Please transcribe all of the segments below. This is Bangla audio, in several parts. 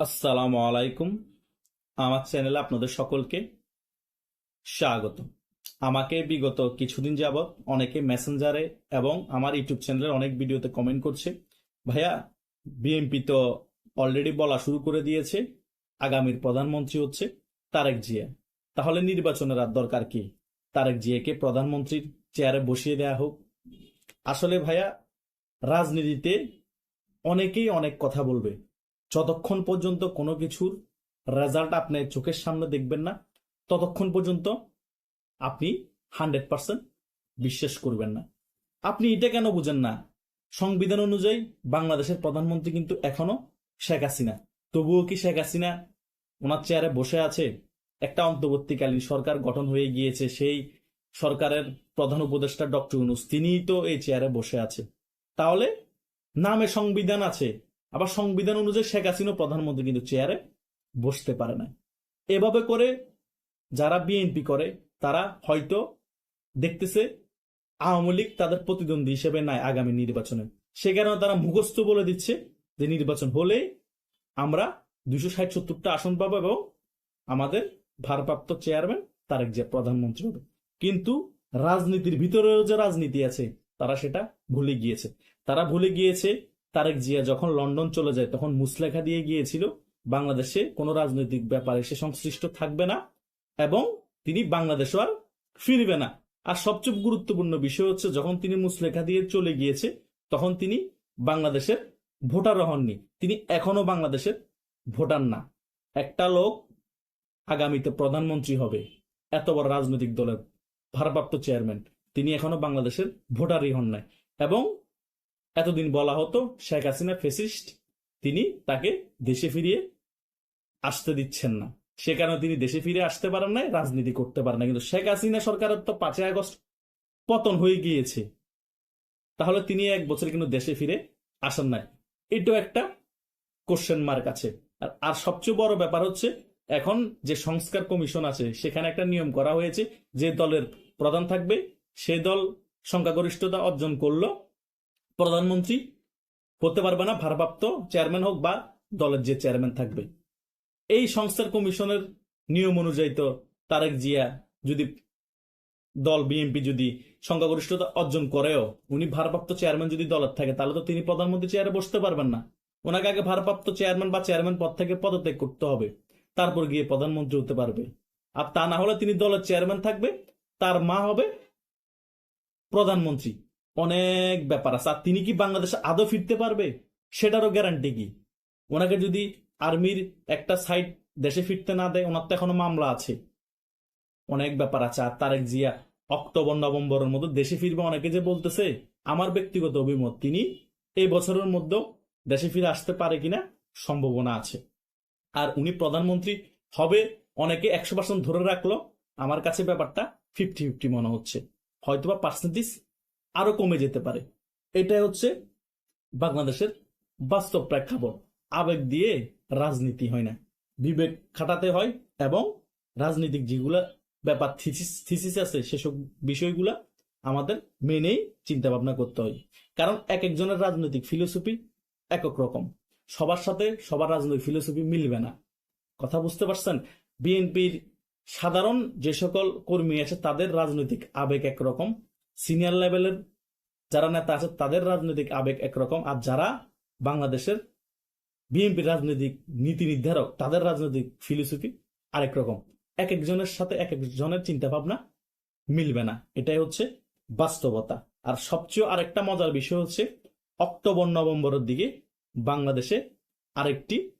আসসালামু আলাইকুম। আমার চ্যানেলে আপনাদের সকলকে স্বাগত। আমাকে বিগত কিছুদিন যাবৎ অনেকে মেসেঞ্জারে এবং আমার ইউটিউব চ্যানেলের অনেক ভিডিওতে কমেন্ট করছে, ভাইয়া বিএনপি তো অলরেডি বলা শুরু করে দিয়েছে, আগামীর প্রধানমন্ত্রী হচ্ছে তারেক জিয়া। তাহলে নির্বাচনের আর দরকার কি? তারেক জিয়াকে প্রধানমন্ত্রীর চেয়ারে বসিয়ে দেয়া হোক। আসলে ভাইয়া, রাজনীতিতে অনেকেই অনেক কথা বলবে। যতক্ষণ পর্যন্ত কোনো কিছুর রেজাল্ট আপনি চোখের সামনে দেখবেন না, ততক্ষণ পর্যন্ত আপনি হান্ড্রেড পার্সেন্ট বিশ্বাস করবেন না। আপনি এটা কেন বুঝেন না? সংবিধান অনুযায়ী বাংলাদেশের প্রধানমন্ত্রী কিন্তু এখনও শেখ হাসিনা। তবুও কি শেখ হাসিনা ওনার চেয়ারে বসে আছে? একটা অন্তর্বর্তীকালীন সরকার গঠন হয়ে গিয়েছে, সেই সরকারের প্রধান উপদেষ্টা ডক্টর ইউনুস, তিনিই তো এই চেয়ারে বসে আছে। তাহলে নামে সংবিধান আছে। আবার সংবিধান অনুযায়ী শেখ হাসিনা প্রধানমন্ত্রী কিন্তু চেয়ারে বসতে পারে না এভাবে করে যারা বিএনপি করে, তারা হয়তো দেখতেছে আওয়ামী লীগ তাদের প্রতিদ্বন্দ্বী হিসেবে নাই আগামী নির্বাচনে। সে কারণে তারা মুখস্থ বলে দিচ্ছে যে নির্বাচন হলে আমরা দুশো ষাট সত্তরটা আসন পাবো এবং আমাদের ভারপ্রাপ্ত চেয়ারম্যান তারেক যে প্রধানমন্ত্রী হবে। কিন্তু রাজনীতির ভিতরেও যে রাজনীতি আছে, তারা সেটা ভুলে গিয়েছে। তারা ভুলে গিয়েছে তারেক জিয়া যখন লন্ডন চলে যায়, তখন মুসলেখা দিয়ে গিয়েছিল, বাংলাদেশে কোনো রাজনৈতিক ব্যাপারে সে সংশ্লিষ্ট থাকবে না এবং তিনি বাংলাদেশও আর ফিরবে না। আর সবচেয়ে গুরুত্বপূর্ণ বিষয় হচ্ছে, যখন তিনি মুসলেখা দিয়ে চলে গিয়েছে, তখন তিনি বাংলাদেশের ভোটার হননি। তিনি এখনও বাংলাদেশের ভোটার না। একটা লোক আগামীতে প্রধানমন্ত্রী হবে। এত বড় রাজনৈতিক দলের ভারপ্রাপ্ত চেয়ারম্যান। তিনি এখনও বাংলাদেশের ভোটারই হন নাই। এবং এতদিন বলা হতো শেখ হাসিনা ফেসিস্ট, তিনি তাকে দেশে ফিরিয়ে আসতে দিচ্ছেন না। সে কারণে তিনি দেশে ফিরে আসতে পারেন নাই, রাজনীতি করতে পারেন না কিন্তু শেখ হাসিনা সরকারের তো পাঁচই আগস্ট পতন হয়ে গিয়েছে। তাহলে তিনি এক বছর কিন্তু দেশে ফিরে আসেন নাই। এটাও একটা কোশ্চেন মার্ক আছে। আর আর সবচেয়ে বড় ব্যাপার হচ্ছে, এখন যে সংস্কার কমিশন আছে, সেখানে একটা নিয়ম করা হয়েছে, যে দলের প্রধান থাকবে, সে দল সংখ্যাগরিষ্ঠতা অর্জন করল প্রধানমন্ত্রী হতে পারবে না, ভারপ্রাপ্ত চেয়ারম্যান হোক বা দলের যে চেয়ারম্যান থাকবে। এই সংস্থার কমিশনের নিয়ম অনুযায়ী তো তারেক জিয়া যদি দল বিএনপি যদি সংখ্যাগরিষ্ঠতা অর্জন করেও, উনি ভারপ্রাপ্ত চেয়ারম্যান যদি দলের থাকে, তাহলে তো তিনি প্রধানমন্ত্রী চেয়ারে বসতে পারবেন না। ওনাকে আগে ভারপ্রাপ্ত চেয়ারম্যান বা চেয়ারম্যান পদ থেকে পদত্যাগ করতে হবে। তারপর গিয়ে প্রধানমন্ত্রী হতে পারবে। আর তা না হলে তিনি দলের চেয়ারম্যান থাকবে, তার মা হবে প্রধানমন্ত্রী। অনেক ব্যাপার আছে। আর তিনি কি বাংলাদেশে আদৌ ফিরতে পারবে? সেটারও গ্যারান্টি কি? ওনাকে যদি আর্মির একটা সাইড দেশে ফিরতে না দেয়, ওনার তো এখনও মামলা আছে। অনেক ব্যাপার আছে। আর তারেক জিয়া অক্টোবর, নভেম্বরের মধ্যে দেশে ফিরবে অনেকে যে বলতেছে, আমার ব্যক্তিগত অভিমত, তিনি এই বছরের মধ্যেও দেশে ফিরে আসতে পারে কিনা সম্ভাবনা আছে। আর উনি প্রধানমন্ত্রী হবে অনেকে একশো পার্সেন্ট ধরে রাখল। আমার কাছে ব্যাপারটা ফিফটি ফিফটি মনে হচ্ছে। হয়তোবা পার্সেন্টেজ আরও কমে যেতে পারে। এটাই হচ্ছে বাংলাদেশের বাস্তব প্রেক্ষাপট। আবেগ দিয়ে রাজনীতি হয় না। বিবেক খাটাতে হয় এবং রাজনীতিক যেগুলা ব্যাপার থিসিস আছে, সেসব বিষয়গুলা আমাদের মেনেই চিন্তা ভাবনা করতে হয়। কারণ এক একজনের রাজনৈতিক ফিলোসফি একক রকম। সবার সাথে সবার রাজনৈতিক ফিলোসফি মিলবে না। কথা বুঝতে পারছেন? বিএনপির সাধারণ যে সকল কর্মী আছে, তাদের রাজনৈতিক আবেগ একরকম। সিনিয়র লেভেলের যারা নেতা আছে, তাদের রাজনৈতিক আবেগ একরকম। আর যারা বাংলাদেশের বিএনপি রাজনৈতিক নীতি নির্ধারক, তাদের রাজনৈতিক ফিলোসফি আরেক রকম এক একজনের সাথে এক একজনের চিন্তা ভাবনা মিলবে না। এটাই হচ্ছে বাস্তবতা। আর সবচেয়ে আরেকটা মজার বিষয় হচ্ছে, অক্টোবর, নভেম্বরের দিকে বাংলাদেশে আরেকটি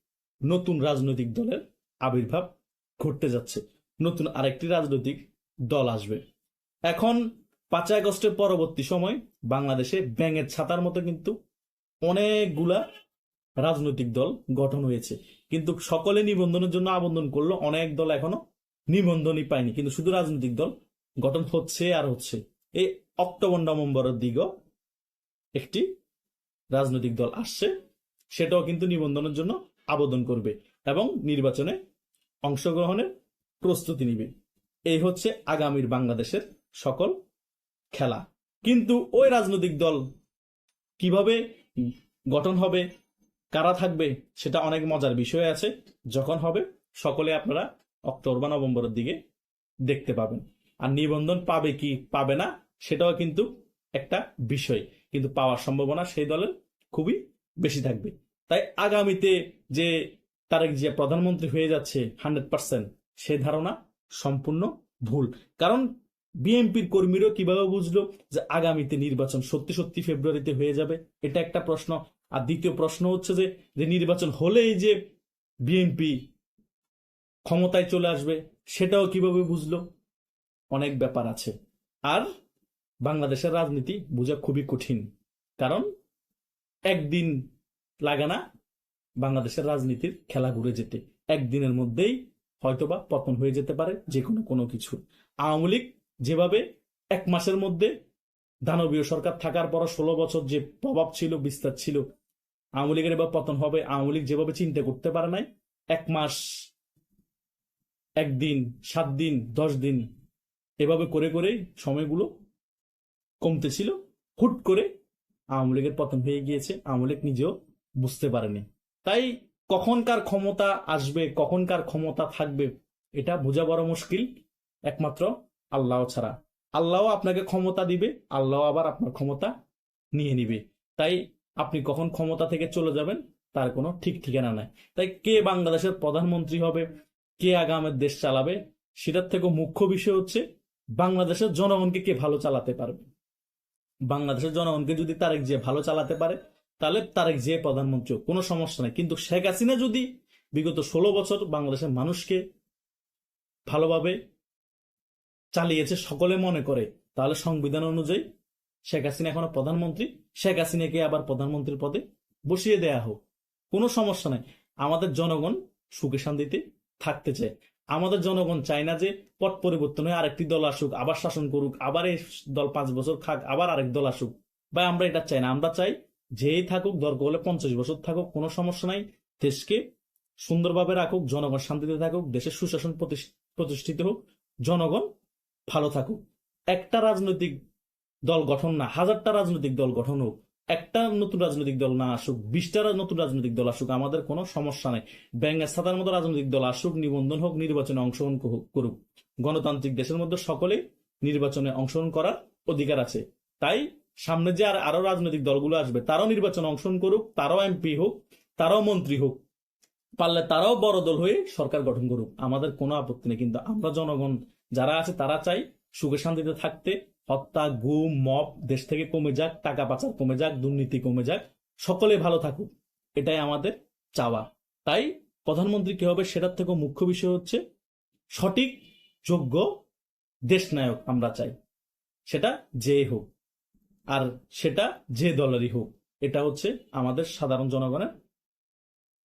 নতুন রাজনৈতিক দলের আবির্ভাব ঘটতে যাচ্ছে। নতুন আরেকটি রাজনৈতিক দল আসবে। এখন পাঁচই আগস্টের পরবর্তী সময় বাংলাদেশে ব্যাঙের ছাতার মতো কিন্তু অনেকগুলা রাজনৈতিক দল গঠন হয়েছে। কিন্তু সকলে নিবন্ধনের জন্য আবেদন করল, অনেক দল এখনও নিবন্ধনই পায়নি। কিন্তু শুধু রাজনৈতিক দল গঠন হচ্ছে আর হচ্ছে। এই অক্টোবর, নভেম্বরের দিকেও একটি রাজনৈতিক দল আসছে, সেটাও কিন্তু নিবন্ধনের জন্য আবেদন করবে এবং নির্বাচনে অংশগ্রহণের প্রস্তুতি নিবে। এই হচ্ছে আগামীর বাংলাদেশের সকল খেলা। কিন্তু ওই রাজনৈতিক দল কীভাবে গঠন হবে, কারা থাকবে, সেটা অনেক মজার বিষয় আছে। যখন হবে, সকলে আপনারা অক্টোবর বা নভেম্বরের দিকে দেখতে পাবেন। আর নিবন্ধন পাবে কি পাবে না, সেটাও কিন্তু একটা বিষয়। কিন্তু পাওয়ার সম্ভাবনা সেই দলের খুবই বেশি থাকবে। তাই আগামীতে যে তারেক জিয়া প্রধানমন্ত্রী হয়ে যাচ্ছে, হান্ড্রেড পার্সেন্ট, সে ধারণা সম্পূর্ণ ভুল। কারণ বিএনপির কর্মীরাও কীভাবে বুঝলো যে আগামীতে নির্বাচন সত্যি সত্যি ফেব্রুয়ারিতে হয়ে যাবে? এটা একটা প্রশ্ন। আর দ্বিতীয় প্রশ্ন হচ্ছে যে যে নির্বাচন হলেই যে বিএনপি ক্ষমতায় চলে আসবে, সেটাও কীভাবে বুঝলো? অনেক ব্যাপার আছে। আর বাংলাদেশের রাজনীতি বোঝা খুবই কঠিন। কারণ একদিন লাগে না বাংলাদেশের রাজনীতির খেলা ঘুরে যেতে। একদিনের মধ্যেই হয়তোবা পতন হয়ে যেতে পারে যে কোনো কোনো কিছু। আওয়ামী লীগ যেভাবে এক মাসের মধ্যে দানবীয় সরকার থাকার পর ষোলো বছর যে প্রভাব ছিল, বিস্তার ছিল, আওয়ামী লীগের এবার পতন হবে, আওয়ামী লীগ যেভাবে চিন্তা করতে পারে নাই, এক মাস একদিন সাত দিন, দশ দিন, এভাবে করে করে সময়গুলো কমতেছিল হুট করে আওয়ামী লীগের পতন হয়ে গিয়েছে, আওয়ামী লীগ নিজেও বুঝতে পারেনি। তাই কখনকার ক্ষমতা আসবে, কখনকার ক্ষমতা থাকবে, এটা বোঝা বড় মুশকিল। একমাত্র আল্লাহ ছাড়া। আল্লাহ আপনাকে ক্ষমতা দিবে আল্লাহ আবার আপনার ক্ষমতা নিয়ে নিবে। তাই আপনি কখন ক্ষমতা থেকে চলে যাবেন, তার কোনো ঠিক ঠিকানা নাই। তাই কে বাংলাদেশের প্রধানমন্ত্রী হবে, কে আগামের দেশ চালাবে, সেটার থেকে মুখ্য বিষয় হচ্ছে বাংলাদেশের জনগণকে কে ভালো চালাতে পারবে। বাংলাদেশের জনগণকে যদি তারেক যে ভালো চালাতে পারে, তাহলে তারেক যে প্রধানমন্ত্রী কোনো সমস্যা নাই। কিন্তু শেখ হাসিনা যদি বিগত ষোলো বছর বাংলাদেশের মানুষকে ভালোভাবে চালিয়েছে সকলে মনে করে, তাহলে সংবিধান অনুযায়ী শেখ হাসিনা এখনও প্রধানমন্ত্রী। শেখ হাসিনাকে আবার প্রধানমন্ত্রীর পদে বসিয়ে দেয়া হোক। কোনো সমস্যা নাই। আমাদের জনগণ সুখে শান্তিতে থাকতে চায়। আমাদের জনগণ চায় না যে পট পরিবর্তন হয়ে আরেকটি দল আসুক, আবার শাসন করুক, আবার এই দল পাঁচ বছর খাক আবার আরেক দল আসুক। বা আমরা এটা চাই না। আমরা চাই যেই থাকুক, দরকার হলে পঞ্চাশ বছর থাকুক, কোনো সমস্যা নাই। দেশকে সুন্দরভাবে রাখুক, জনগণ শান্তিতে থাকুক, দেশের সুশাসন প্রতিষ্ঠ- প্রতিষ্ঠিত হোক, জনগণ ভালো থাকুক। একটা রাজনৈতিক দল গঠন না, হাজারটা রাজনৈতিক দল গঠন হোক, একটা নতুন রাজনৈতিক দল না আসুক, বিশটা নতুন রাজনৈতিক দল আসুক, আমাদের কোনো সমস্যা নেই। ব্যাঙ্গের সাদার মতো রাজনৈতিক দল আসুক, নিবন্ধন হোক, নির্বাচনে অংশগ্রহণ করুক। গণতান্ত্রিক দেশের মধ্যে সকলে নির্বাচনে অংশগ্রহণ করার অধিকার আছে। তাই সামনে যে আর আরও রাজনৈতিক দলগুলো আসবে, তারাও নির্বাচনে অংশগ্রহণ করুক, তারাও এমপি হোক, তারাও মন্ত্রী হোক, পারলে তারাও বড় দল হয়ে সরকার গঠন করুক। আমাদের কোনো আপত্তি নেই, কিন্তু আমরা জনগণ যারা আছে তারা চাই সুখে শান্তিতে থাকতে, হত্যা, গুম মপ দেশ থেকে কমে যাক, টাকা পাচার কমে যাক, দুর্নীতি কমে যাক, সকলে ভালো থাকুক, এটাই আমাদের চাওয়া। তাই প্রধানমন্ত্রী কে হবে সেটার থেকে মুখ্য বিষয় হচ্ছে সঠিক, যোগ্য দেশনায়ক আমরা চাই। সেটা যে হোক, আর সেটা যে দলেরই হোক, এটা হচ্ছে আমাদের সাধারণ জনগণের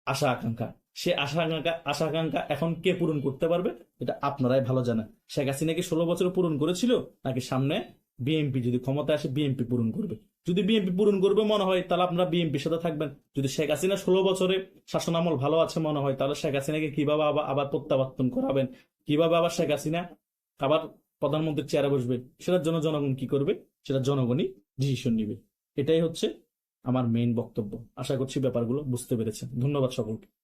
আশা আকাঙ্ক্ষা সে আশা আকাঙ্ক্ষা আশা আকাঙ্ক্ষা এখন কে পূরণ করতে পারবে? এটা আপনারাই ভালো জানেন। শেখ হাসিনা কি ষোলো বছর পূরণ করেছিল? নাকি সামনে বিএনপি, যদি ক্ষমতা আসে বিএনপি পূরণ করবে? যদি বিএনপি পূরণ করবে মনে হয়, তাহলে আপনারা বিএনপির সাথে থাকবেন। যদি শেখ হাসিনা ষোলো বছরে শাসন আমল ভালো আছে মনে হয়, তাহলে শেখ হাসিনাকে কীভাবে আবার আবার প্রত্যাবর্তন করাবেন? কীভাবে আবার শেখ হাসিনা আবার প্রধানমন্ত্রীর চেয়ারে বসবে? সেটার জন্য জনগণ কি করবে? সেটা জনগণই ডিসিশন নিবে। এটাই হচ্ছে আমার মেইন বক্তব্য। আশা করছি ব্যাপারগুলো বুঝতে পেরেছেন। ধন্যবাদ সকলকে।